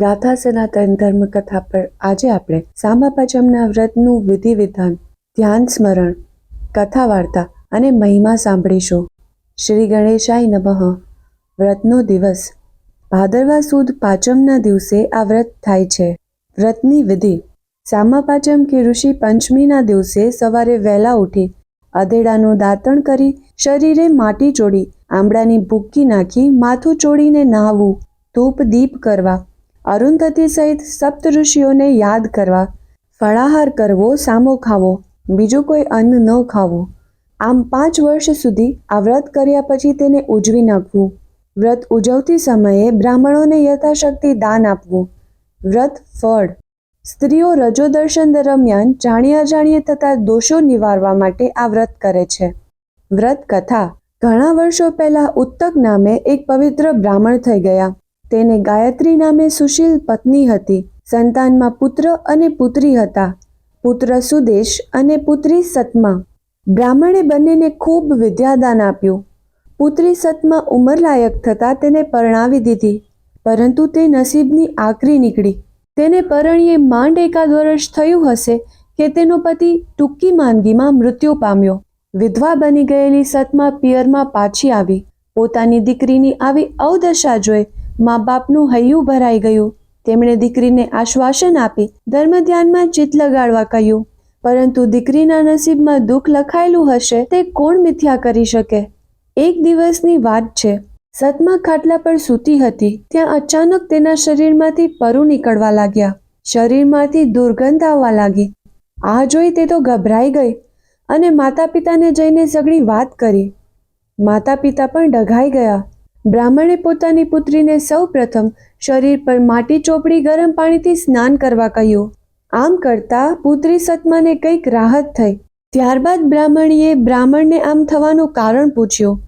ગાથા સનાતન ધર્મ કથા પર આજે આપણે સામા પાંચમના વ્રતનું વિધિ વિધાન ધ્યાન સ્મરણ કથા વાર્તા અને મહિમા સાંભળીશું. શ્રી ગણેશાય નમઃ. વ્રતનો દિવસ. ભાદરવા સુદ પાંચમના દિવસે આ વ્રત થાય છે. વ્રતની વિધિ. સામા પાંચમ કે ઋષિ પંચમીના દિવસે સવારે વહેલા ઉઠી અધેડાનું દાંતણ કરી શરીરે માટી ચોડી, આંબળાની ભૂકી નાખી માથું ચોડીને નહાવું, ધૂપ દીપ કરવા અરુંધતી સહિત સપ્ત ઋષિઓને યાદ કરવા, ફળાહાર કરવો, સામો ખાવો, બીજું કોઈ અન્ન ન ખાવું. આમ પાંચ વર્ષ સુધી આ વ્રત કર્યા પછી તેને ઉજવી નાખવું. વ્રત ઉજવતી સમયે બ્રાહ્મણોને યથાશક્તિ દાન આપવું. વ્રત ફળ. સ્ત્રીઓ રજો દર્શન દરમિયાન જાણ્યા અજાણીએ થતા દોષો નિવારવા માટે આ વ્રત કરે છે. વ્રત કથા. ઘણા વર્ષો પહેલા ઉત્તક નામે એક પવિત્ર બ્રાહ્મણ થઈ ગયા. તેને ગાયત્રી નામે સુશીલ પત્ની હતી. સંતાનમાં પુત્ર અને પુત્રી હતા. પુત્ર સુદેશ અને પુત્રી સતમા. બ્રાહ્મણે બંનેને ખૂબ વિદ્યાદાન આપ્યું. પુત્રી સતમા ઉંમરલાયક થતાં તેને પરણાવી દીધી, પરંતુ તે નસીબની આકરી નીકળી. તેને પરણીએ માંડ એકાદ વર્ષ થયું હશે કે તેનો પતિ ટૂંકી માંદગીમાં મૃત્યુ પામ્યો. વિધવા બની ગયેલી સતમા પિયરમાં પાછી આવી. પોતાની દીકરીની આવી અવદશા જોઈ મા બાપનું હૈયું ભરાઈ ગયું. તેમણે દીકરીને આશ્વાસન આપી ધર્મ ધ્યાનમાં ચિત્ત લગાડવા કહ્યું, પરંતુ દીકરીના નસીબમાં દુઃખ લખાયેલું હશે, તે કોણ મિથ્યા કરી શકે? એક દિવસની વાત છે. સતમા ખાટલા પર સૂતી હતી, ત્યાં અચાનક તેના શરીરમાંથી પરુ નીકળવા લાગ્યા. શરીરમાંથી દુર્ગંધ આવવા લાગી. આ જોઈ તે તો ગભરાઈ ગઈ અને માતા પિતાને જઈને સગળી વાત કરી. માતા પિતા પણ ડઘાઈ ગયા. બ્રાહ્મણે પોતાની પુત્રીને સૌ પ્રથમ શરીર પર માટી ચોપડી ગરમ પાણીથી સ્નાન કરવા કહ્યું. આમ કરતા પુત્રી સતમાને કંઈક રાહત થઈ. ત્યારબાદ બ્રાહ્મણીએ બ્રાહ્મણને આમ થવાનું કારણ પૂછ્યું.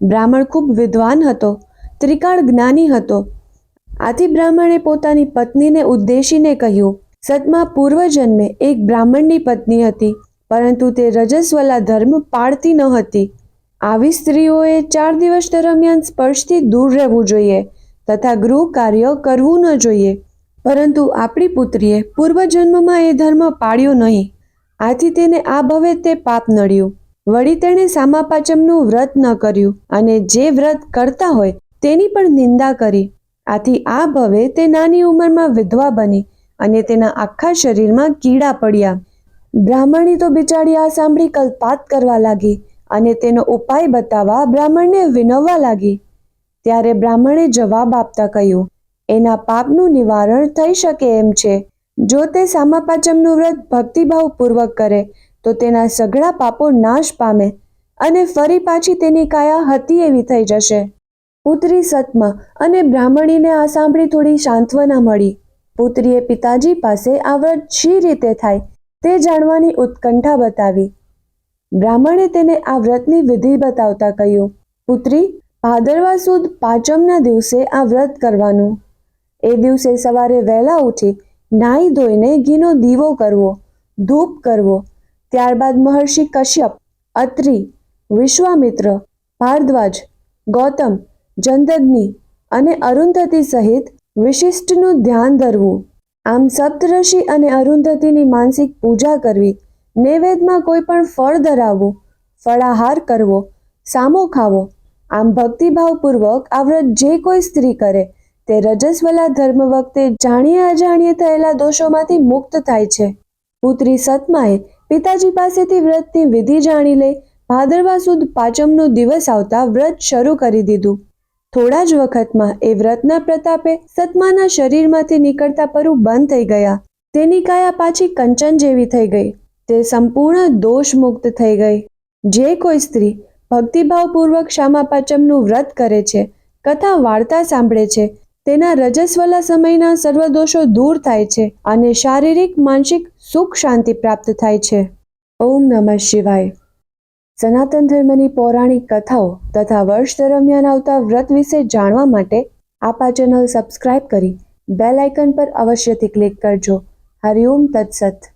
બ્રાહ્મણ ખૂબ વિદ્વાન હતો, ત્રિકાળ જ્ઞાની હતો. આથી બ્રાહ્મણે પોતાની પત્નીને ઉદ્દેશીને કહ્યું, સતમા પૂર્વજન્મે એક બ્રાહ્મણની પત્ની હતી, પરંતુ તે રજસ્વલા ધર્મ પાળતી ન હતી. આવી સ્ત્રીઓએ ચાર દિવસ દરમિયાન સ્પર્શથી દૂર રહેવું જોઈએ તથા ગૃહ કાર્ય કરવું ન જોઈએ. પરંતુ આપણી પુત્રીએ પૂર્વજન્મમાં એ ધર્મ પાળ્યો નહીં. આથી તેને આ ભવે તે પાપ નડ્યું. વળી તેણે સામાપાચમનું વ્રત ન કર્યું અને જે વ્રત કરતા હોય તેની પણ નિંદા કરી. આથી આ ભવે તે નાની ઉંમરમાં વિધવા બની અને તેના આખા શરીરમાં કીડા પડ્યા. બ્રાહ્મણી તો બિચારી આ સાંભળી કલ્પાત કરવા લાગી. અને તેનો ઉપાય બતાવવા બ્રાહ્મણને વિનવવા લાગી. ત્યારે બ્રાહ્મણે જવાબ આપતા કહ્યું, એના પાપનું નિવારણ થઈ શકે એમ છે. જો તે સામાપાચમનું વ્રત ભક્તિભાવપૂર્વક કરે, તો તેના સઘળા પાપો નાશ પામે અને ફરી પાછી તેની કાયા હતી એવી થઈ જશે. પુત્રી સતમાં અને બ્રાહ્મણીને આ સાંભળી થોડી સાંત્વના મળી. પુત્રીએ પિતાજી પાસે આ વ્રત શી રીતે થાય તે જાણવાની ઉત્કંઠા બતાવી. બ્રાહ્મણે તેને આ વ્રતની વિધિ બતાવતા કહ્યું, પુત્રી, ભાદરવા સુદ પાંચમના દિવસે આ વ્રત કરવાનું. એ દિવસે સવારે વહેલા ઉઠી નાહી ધોઈને ઘીનો દીવો કરવો, ધૂપ કરવો. ત્યારબાદ મહર્ષિ કશ્યપ, અત્રિ, વિશ્વામિત્ર, ભારદ્વાજ, ગૌતમ જંદગ્નિ અને અરુંધતી સહિત વિશિષ્ટનું ધ્યાન ધરવું. આમ સપ્તઋષિ અને અરુંધતીની માનસિક પૂજા કરવી નૈવેદ્યમાં કોઈ પણ ફળ ધરાવવું ફળાહાર કરવો, સામો ખાવો, આમ ભક્તિભાવપૂર્વક આ વ્રત જે કોઈ સ્ત્રી કરે, તે રજસ્વલા ધર્મ વખતે જાણીએ અજાણીએ થયેલા દોષોમાંથી મુક્ત થાય છે. પુત્રી સતમાએ પિતાજી પાસેથી વ્રતની વિધિ જાણી લઈ ભાદરવા સુદ પાંચમનો દિવસ આવતા વ્રત શરૂ કરી દીધું. થોડા જ વખતમાં એ વ્રતના પ્રતાપે સતમાના શરીરમાંથી નીકળતા પરુ બંધ થઈ ગયા. તેની કાયા પાછી કંચન જેવી થઈ ગઈ. તે સંપૂર્ણ દોષ મુક્ત થઈ ગઈ. જે કોઈ સ્ત્રી ભક્તિભાવપૂર્વક શ્યામા પાચમનું વ્રત કરે છે, કથા વાર્તા સાંભળે છે, તેના રજસ્વલા સમયના સર્વદોષો દૂર થાય છે અને શારીરિક, માનસિક સુખ શાંતિ પ્રાપ્ત થાય છે. ઓમ નમઃ શિવાય. સનાતન ધર્મની પૌરાણિક કથાઓ તથા વર્ષ દરમિયાન આવતા વ્રત વિશે જાણવા માટે આપા ચેનલ સબસ્ક્રાઇબ કરી બેલ આઇકન પર અવશ્યથી ક્લિક કરજો. હરિઓમ તત્સત.